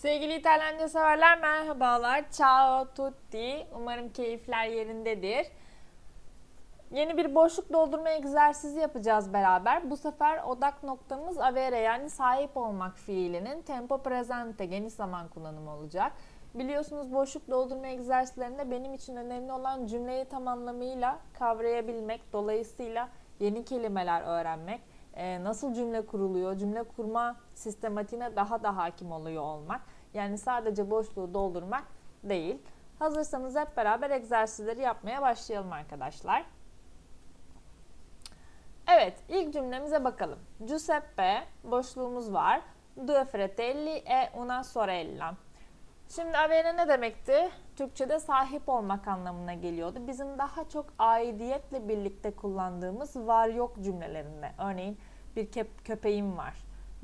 Sevgili İtalyanca severler merhabalar. Ciao tutti. Umarım keyifler yerindedir. Yeni bir boşluk doldurma egzersizi yapacağız beraber. Bu sefer odak noktamız avere yani sahip olmak fiilinin tempo presente geniş zaman kullanımı olacak. Biliyorsunuz boşluk doldurma egzersizlerinde benim için önemli olan cümleyi tam anlamıyla kavrayabilmek, dolayısıyla yeni kelimeler öğrenmek, e, nasıl cümle kuruluyor, cümle kurma sistematiğine daha da hakim oluyor olmak. Yani sadece boşluğu doldurmak değil. Hazırsanız hep beraber egzersizleri yapmaya başlayalım arkadaşlar. Evet, ilk cümlemize bakalım. Giuseppe, boşluğumuz var. Due fratelli e una sorella. Şimdi avere ne demekti? Türkçe'de sahip olmak anlamına geliyordu. Bizim daha çok aidiyetle birlikte kullandığımız var yok cümlelerinde. Örneğin bir köpeğim var,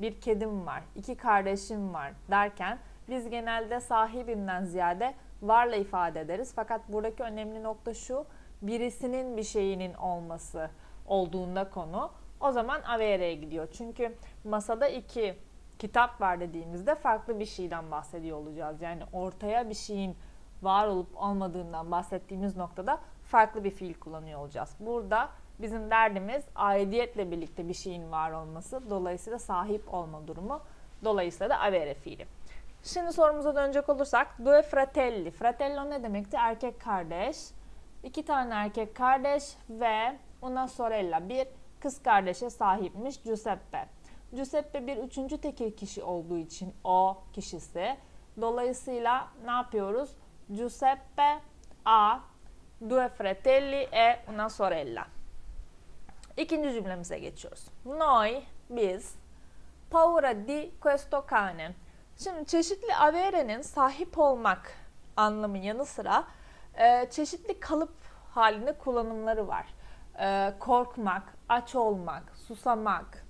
bir kedim var, iki kardeşim var derken biz genelde sahibimden ziyade varla ifade ederiz. Fakat buradaki önemli nokta şu, birisinin bir şeyinin olması olduğunda konu o zaman avere'ye gidiyor. Çünkü masada iki kitap var dediğimizde farklı bir şeyden bahsediyor olacağız. Yani ortaya bir şeyin var olup olmadığından bahsettiğimiz noktada farklı bir fiil kullanıyor olacağız. Burada bizim derdimiz aidiyetle birlikte bir şeyin var olması. Dolayısıyla sahip olma durumu. Dolayısıyla da avere fiili. Şimdi sorumuza dönecek olursak due fratelli. Fratello ne demekti? Erkek kardeş. İki tane erkek kardeş ve una sorella bir kız kardeşe sahipmiş Giuseppe. Giuseppe bir üçüncü tekil kişi olduğu için o kişisi. Dolayısıyla ne yapıyoruz? Giuseppe ha due fratelli e una sorella. İkinci cümlemize geçiyoruz. Noi, biz, paura di questo cane. Şimdi çeşitli avere'nin sahip olmak anlamı yanı sıra e, çeşitli kalıp halinde kullanımları var. E, korkmak, aç olmak, susamak,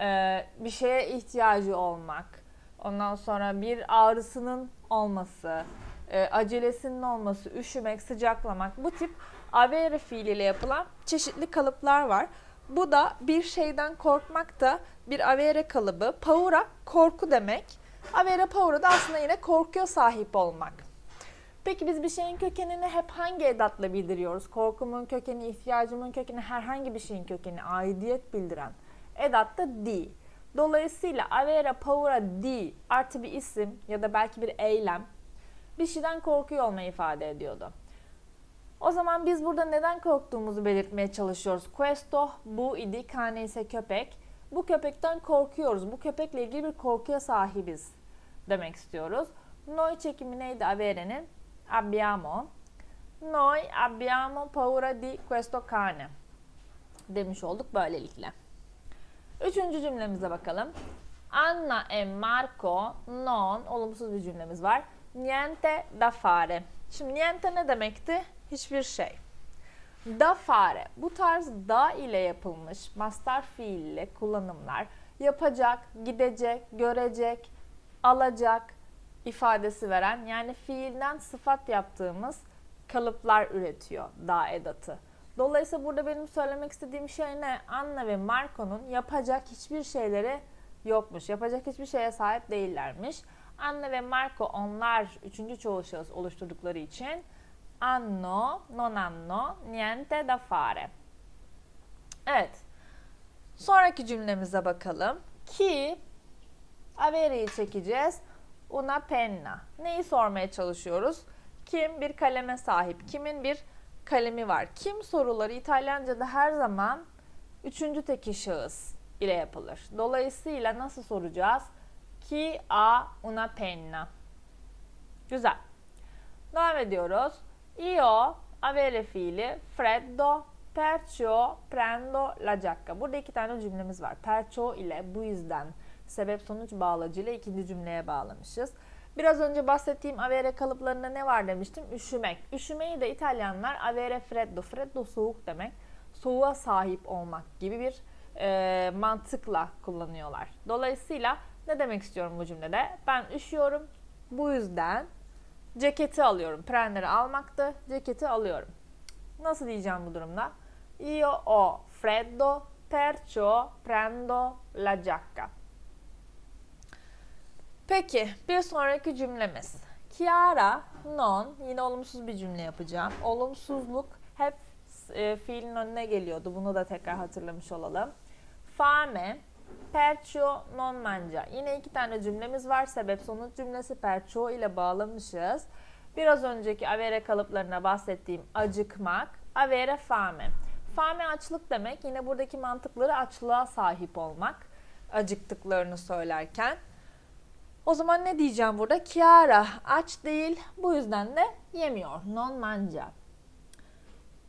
e, bir şeye ihtiyacı olmak, ondan sonra bir ağrısının olması, e, acelesinin olması, üşümek, sıcaklamak bu tip avere fiiliyle yapılan çeşitli kalıplar var. Bu da bir şeyden korkmak da bir avere kalıbı. Paura korku demek. Avere paura da aslında yine korkuya sahip olmak. Peki biz bir şeyin kökenini hep hangi edatla bildiriyoruz? Korkumun kökeni, ihtiyacımın kökeni, herhangi bir şeyin kökeni, aidiyet bildiren edat da di. Dolayısıyla avere paura di artı bir isim ya da belki bir eylem bir şeyden korkuyor olmayı ifade ediyordu. O zaman biz burada neden korktuğumuzu belirtmeye çalışıyoruz. Questo bu idi, cane ise köpek. Bu köpekten korkuyoruz. Bu köpekle ilgili bir korkuya sahibiz demek istiyoruz. Noi çekimi neydi avere'nin? Abbiamo. Noi abbiamo paura di questo cane. Demiş olduk böylelikle. Üçüncü cümlemize bakalım. Anna e Marco non olumsuz bir cümlemiz var. Niente da fare. Şimdi niente ne demekti? Hiçbir şey. Da fare. Bu tarz da ile yapılmış mastar fiille kullanımlar yapacak, gidecek, görecek, alacak ifadesi veren yani fiilden sıfat yaptığımız kalıplar üretiyor da edatı. Dolayısıyla burada benim söylemek istediğim şey ne? Anna ve Marco'nun yapacak hiçbir şeyleri yokmuş. Yapacak hiçbir şeye sahip değillermiş. Anna ve Marco onlar üçüncü çoğul şahıs oluşturdukları için hanno, non hanno, niente da fare. Evet. Sonraki cümlemize bakalım. Ki avere'yi çekeceğiz. Una penna. Neyi sormaya çalışıyoruz? Kim bir kaleme sahip? Kimin bir kalemi var? Kim soruları İtalyanca'da her zaman üçüncü teki şahıs ile yapılır. Dolayısıyla nasıl soracağız? Chi ha una penna? Güzel. Devam ediyoruz. Io avere fiili freddo perciò prendo la giacca. Burada iki tane cümlemiz var. Perciò ile bu yüzden sebep sonuç bağlacıyla ikinci cümleye bağlamışız. Biraz önce bahsettiğim avere kalıplarında ne var demiştim? Üşümek. Üşümeyi de İtalyanlar avere freddo. Freddo soğuk demek. Soğuğa sahip olmak gibi bir e, mantıkla kullanıyorlar. Dolayısıyla ne demek istiyorum bu cümlede? Ben üşüyorum. Bu yüzden ceketi alıyorum. Prender'i almaktı. Ceketi alıyorum. Nasıl diyeceğim bu durumda? Io ho freddo perciò prendo la giacca. Peki bir sonraki cümlemiz. Chiara non yine olumsuz bir cümle yapacağım. Olumsuzluk hep e, fiilin önüne geliyordu. Bunu da tekrar hatırlamış olalım. Fame perciò non mangia. Yine iki tane cümlemiz var. Sebep sonuç cümlesi perciò ile bağlamışız. Biraz önceki avere kalıplarına bahsettiğim acıkmak, avere fame. Fame açlık demek. Yine buradaki mantıkları açlığa sahip olmak. Acıktıklarını söylerken. O zaman ne diyeceğim burada? Chiara aç değil. Bu yüzden de yemiyor. Non mangia.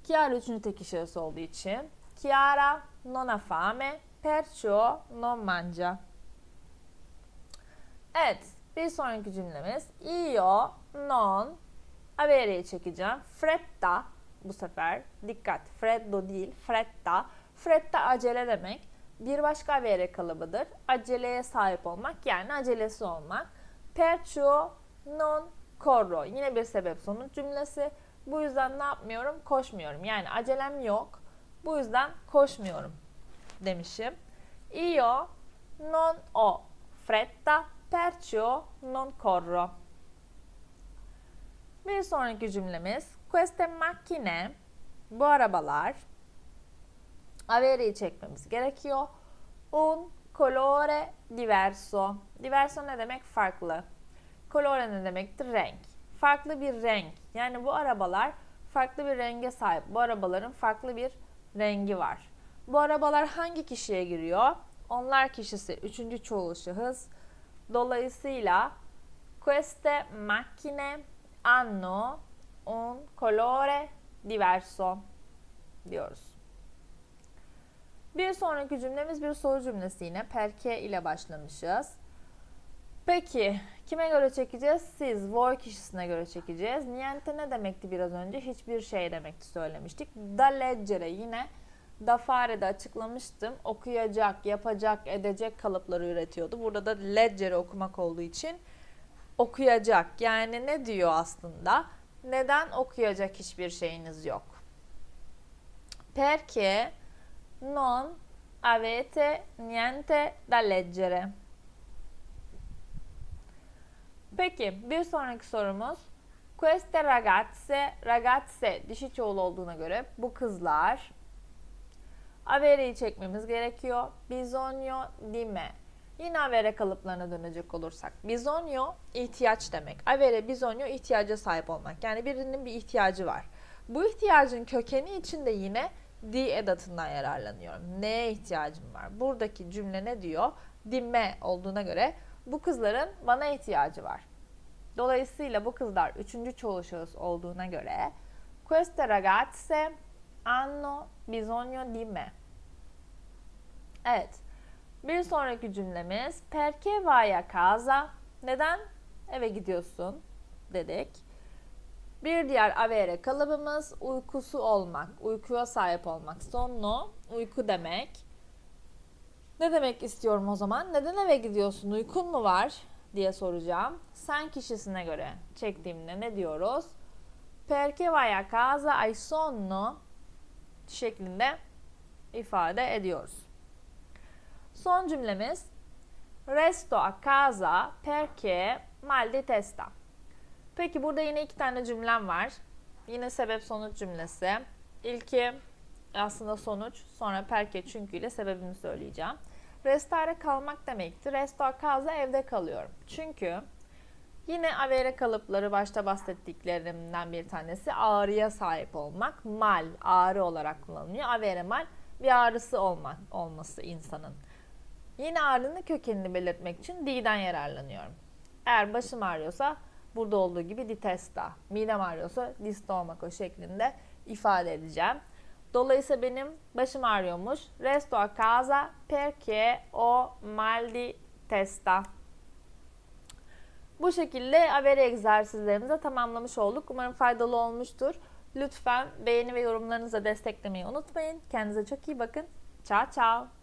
Chiara üçüncü tek şahıs olduğu için. Chiara non ha fame, perciò non mangia. Evet, bir sonraki cümlemiz. Io non avere'yi çekeceğim. Fretta bu sefer. Dikkat. Freddo değil. Fretta. Fretta acele demek. Bir başka avere kalıbıdır. Aceleye sahip olmak yani acelesi olmak. Perciò non corro. Yine bir sebep sonuç cümlesi. Bu yüzden ne yapmıyorum? Koşmuyorum. Yani acelem yok. Bu yüzden koşmuyorum demişim. Io non ho fretta perciò non corro. Bir sonraki cümlemiz queste macchine bu arabalar avereyi çekmemiz gerekiyor. Un colore diverso. Diverso ne demek? Farklı. Colore ne demektir? Renk. Farklı bir renk. Yani bu arabalar farklı bir renge sahip. Bu arabaların farklı bir rengi var. Bu arabalar hangi kişiye giriyor? Onlar kişisi üçüncü çoğul şahıs. Dolayısıyla queste macchine hanno un colore diverso diyoruz. Bir sonraki cümlemiz bir soru cümlesi yine. Perke ile başlamışız. Peki kime göre çekeceğiz? Siz, voi kişisine göre çekeceğiz. Niente ne demekti biraz önce? Hiçbir şey demekti söylemiştik. Da leggere yine da fare'de açıklamıştım. Okuyacak, yapacak, edecek kalıpları üretiyordu. Burada da leggere okumak olduğu için okuyacak. Yani ne diyor aslında? Neden okuyacak hiçbir şeyiniz yok? Perché non avete niente da leggere? Peki bir sonraki sorumuz. Queste ragazze, ragazze dişi çoğul olduğuna göre bu kızlar avereyi çekmemiz gerekiyor. Bisogno di me. Yine avere kalıplarına dönecek olursak. Bisogno ihtiyaç demek. Avere bisogno ihtiyaca sahip olmak. Yani birinin bir ihtiyacı var. Bu ihtiyacın kökeni içinde yine di edatından yararlanıyorum. Neye ihtiyacım var? Buradaki cümle ne diyor? Di me olduğuna göre bu kızların bana ihtiyacı var. Dolayısıyla bu kızlar üçüncü çoğul şahıs olduğuna göre queste ragazze hanno bisogno di me. Evet. Bir sonraki cümlemiz perché vai casa? Neden eve gidiyorsun dedik. Bir diğer avere kalıbımız uykusu olmak, uykuya sahip olmak. Sonno uyku demek. Ne demek istiyorum o zaman? Neden eve gidiyorsun? Uykun mu var? diye soracağım. Sen kişisine göre çektiğimde ne diyoruz? Perché vai a casa hai sonno şeklinde ifade ediyoruz. Son cümlemiz Resto a casa perché mal di testa. Peki burada yine iki tane cümlem var. Yine sebep sonuç cümlesi. İlki aslında sonuç, sonra perke çünkü ile sebebini söyleyeceğim. Restare kalmak demektir. Resto a casa evde kalıyorum. Çünkü yine avere kalıpları başta bahsettiklerimden bir tanesi ağrıya sahip olmak. Mal, ağrı olarak kullanılıyor. Avere mal bir ağrısı olmak, olması insanın. Yine ağrının kökenini belirtmek için di'den yararlanıyorum. Eğer başım ağrıyorsa burada olduğu gibi di testa, midem ağrıyorsa di stomaco şeklinde ifade edeceğim. Dolayısıyla benim başım ağrıyormuş. Resto a casa perché ho mal di testa. Bu şekilde avere egzersizlerimizi tamamlamış olduk. Umarım faydalı olmuştur. Lütfen beğeni ve yorumlarınızla desteklemeyi unutmayın. Kendinize çok iyi bakın. Ciao ciao.